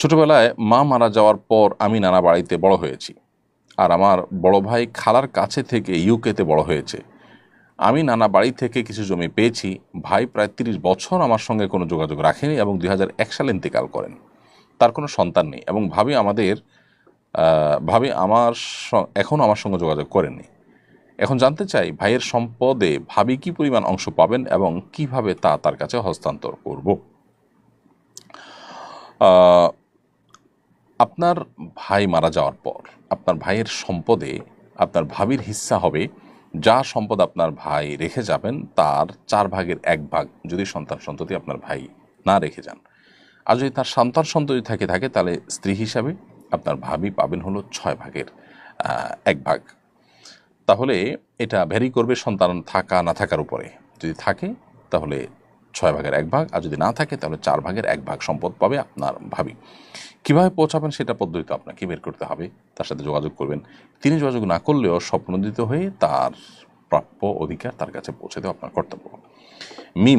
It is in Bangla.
ছোটবেলায় মা মারা যাওয়ার পর আমি নানা বাড়িতে বড় হয়েছি। আর আমার বড় ভাই খালার কাছে থেকে ইউকেতে বড় হয়েছে। আমি নানা বাড়ি থেকে কিছু জমি পেয়েছি। ভাই প্রায় তিরিশ বছর আমার সঙ্গে কোনো যোগাযোগ রাখেনি এবং দুই সালে ইন্তেকাল করেন। তার কোনো সন্তান নেই এবং ভাবি আমাদের ভাবি আমার এখনও আমার সঙ্গে যোগাযোগ করেননি। এখন জানতে চাই ভাইয়ের সম্পদে ভাবি কি পরিমাণ অংশ পাবেন এবং কীভাবে তা তার কাছে হস্তান্তর করব? আপনার ভাই মারা যাওয়ার পর আপনার ভাইয়ের সম্পদে আপনার ভাবির হিস্সা হবে, যা সম্পদ আপনার ভাই রেখে যাবেন, তার চার ভাগের এক ভাগ যদি সন্তান সন্ততি আপনার ভাই না রেখে যান। আর যদি তার সন্তান সন্ততি থাকে থাকে, তাহলে স্ত্রী হিসাবে আপনার ভাবি পাবেন হলো ছয় ভাগের এক ভাগ। তাহলে এটা ভ্যারি করবে সন্তান থাকা, না থাকার উপরে। যদি থাকে, তাহলে ছয় ভাগের এক ভাগ, আর যদি না থাকে, তাহলে চার ভাগের এক ভাগ সম্পদ পাবে আপনার ভাবি। কীভাবে পৌঁছাবেন সেটা পদ্ধতি আপনাকে বের করতে হবে, তার সাথে যোগাযোগ করবেন। তিনি যোগাযোগ না করলেও স্বপ্নদিত হয়ে তার প্রাপ্য অধিকার তার কাছে পৌঁছে দেওয়া আপনার কর্তব্য। মিম